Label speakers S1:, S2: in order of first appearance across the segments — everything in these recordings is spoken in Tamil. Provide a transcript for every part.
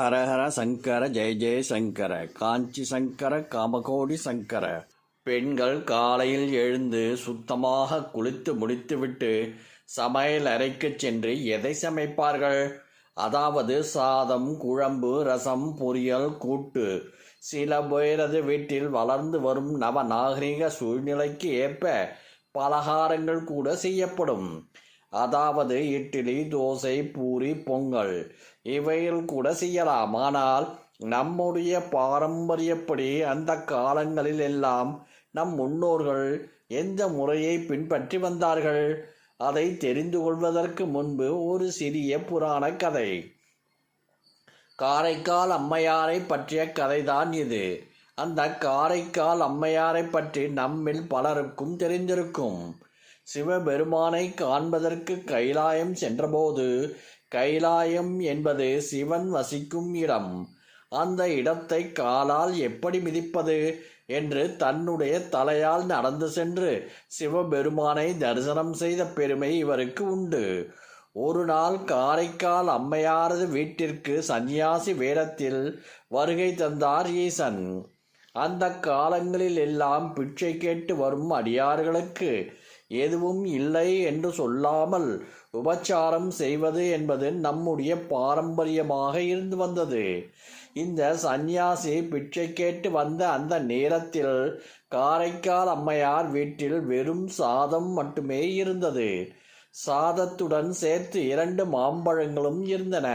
S1: ஹரஹர சங்கர ஜெய ஜெய சங்கர காஞ்சி சங்கர காமகோடி சங்கர. பெண்கள் காலையில் எழுந்து சுத்தமாக குளித்து முடித்துவிட்டு சமையல் அறைக்கு சென்று எதை சமைப்பார்கள்? அதாவது சாதம் குழம்பு ரசம் பொரியல் கூட்டு. சில பேரது வீட்டில் வளர்ந்து வரும் நவ நாகரிக சூழ்நிலைக்கு ஏற்ப பலகாரங்கள் கூட செய்யப்படும். அதாவது இட்லி தோசை பூரி பொங்கல். இவையில் கூட செய்யலாம். ஆனால் நம்முடைய பாரம்பரியப்படி அந்த காலங்களில் எல்லாம் நம் முன்னோர்கள் எந்த முறையை பின்பற்றி வந்தார்கள்? அதை தெரிந்து கொள்வதற்கு முன்பு ஒரு சிறிய புராண கதை. காரைக்கால் அம்மையாரை பற்றிய கதைதான் இது. அந்த காரைக்கால் அம்மையாரை பற்றி நம்மில் பலருக்கும் தெரிந்திருக்கும். சிவபெருமானை காண்பதற்கு கைலாயம் சென்றபோது கைலாயம் என்பது சிவன் வசிக்கும் இடம். அந்த இடத்தை காலால் எப்படி மிதிப்பது என்று தன்னுடைய தலையால் நடந்து சென்று சிவபெருமானை தரிசனம் செய்த பெருமை இவருக்கு உண்டு. ஒரு நாள் காரைக்கால் அம்மையாரது வீட்டிற்கு சந்நியாசி வேடத்தில் வருகை தந்தார் ஈசன். அந்த காலங்களில் எல்லாம் பிச்சை கேட்டு வரும் அடியார்களுக்கு எதுவும் இல்லை என்று சொல்லாமல் உபச்சாரம் செய்வது என்பது நம்முடைய பாரம்பரியமாக இருந்து வந்தது. இந்த சந்நியாசி பிச்சை கேட்டு வந்த அந்த நேரத்தில் காரைக்கால் அம்மையார் வீட்டில் வெறும் சாதம் மட்டுமே இருந்தது. சாதத்துடன் சேர்த்து இரண்டு மாம்பழங்களும் இருந்தன.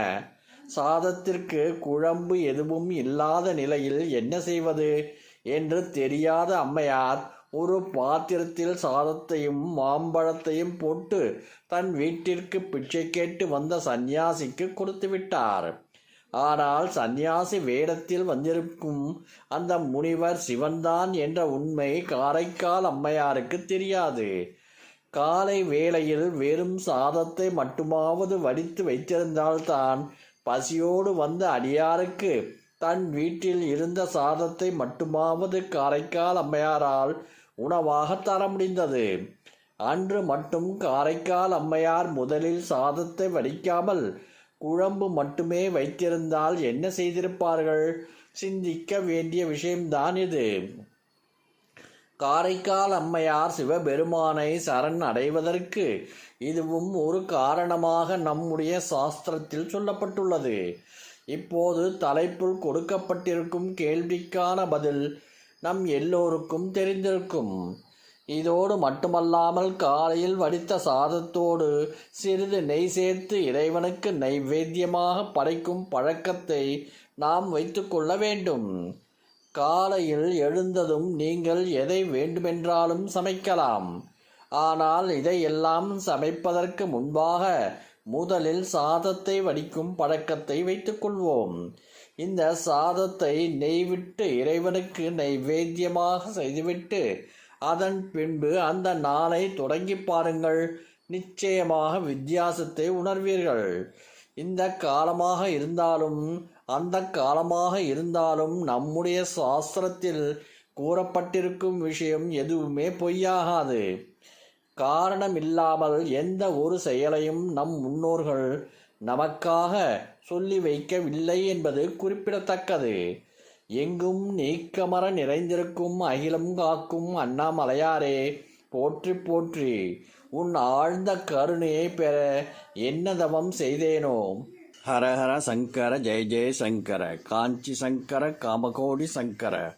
S1: சாதத்திற்கு குழம்பு எதுவும் இல்லாத நிலையில் என்ன செய்வது? என்று தெரியாத அம்மையார் ஒரு பாத்திரத்தில் சாதத்தையும் மாம்பழத்தையும் போட்டு தன் வீட்டிற்கு பிச்சை கேட்டு வந்த சந்நியாசிக்கு கொடுத்து விட்டார். ஆனால் சந்நியாசி வேடத்தில் வந்திருக்கும் அந்த முனிவர் சிவன்தான் என்ற உண்மை காரைக்கால் அம்மையாருக்கு தெரியாது. காலை வேளையில் வெறும் சாதத்தை மட்டுமாவது வடித்து வைத்திருந்தால்தான் பசியோடு வந்த அடியாருக்கு தன் வீட்டில் இருந்த சாதத்தை மட்டுமாவது காரைக்கால் அம்மையாரால் உணவாக தர முடிந்தது. அன்று மட்டும் காரைக்கால் அம்மையார் முதலில் சாதத்தை வடிக்காமல் குழம்பு மட்டுமே வைத்திருந்தால் என்ன செய்திருப்பார்கள்? சிந்திக்க வேண்டிய விஷயம்தான் இது. காரைக்கால் அம்மையார் சிவபெருமானை சரண் அடைவதற்கு இதுவும் ஒரு காரணமாக நம்முடைய சாஸ்திரத்தில் சொல்லப்பட்டுள்ளது. இப்போது தலைப்புள் கொடுக்கப்பட்டிருக்கும் கேள்விக்கான பதில் நம் எல்லோருக்கும் தெரிந்திருக்கும். இதோடு மட்டுமல்லாமல் காலையில் வடித்த சாதத்தோடு சிறிது நெய் சேர்த்து இறைவனுக்கு நைவேத்தியமாக படைக்கும் பழக்கத்தை நாம் வைத்துக்கொள்ள வேண்டும். காலையில் எழுந்ததும் நீங்கள் எதை வேண்டுமென்றாலும் சமைக்கலாம். ஆனால் இதையெல்லாம் சமைப்பதற்கு முன்பாக முதலில் சாதத்தை வடிக்கும் பழக்கத்தை வைத்துக்கொள்வோம். இந்த சாதத்தை நெய்விட்டு இறைவனுக்கு நைவேத்தியமாக செய்துவிட்டு அதன் பின்பு அந்த நாளை தொடங்கி பாருங்கள். நிச்சயமாக வித்தியாசத்தை உணர்வீர்கள். இந்த காலமாக இருந்தாலும் அந்த காலமாக இருந்தாலும் நம்முடைய சாஸ்திரத்தில் கூறப்பட்டிருக்கும் விஷயம் எதுவுமே பொய்யாகாது. காரணமில்லாமல் எந்த ஒரு செயலையும் நம் முன்னோர்கள் நமக்காக சொல்லி வைக்கவில்லை என்பது குறிப்பிடத்தக்கது. எங்கும் நீக்கமர நிறைந்திருக்கும் அகிலம் காக்கும் அண்ணாமலையாரே போற்றி போற்றி. உன் ஆழ்ந்த கருணையை பெற என்ன தவம் செய்தேனோ? ஹரஹர சங்கர ஜெய ஜெய சங்கர. காஞ்சி சங்கர காமகோடி சங்கர.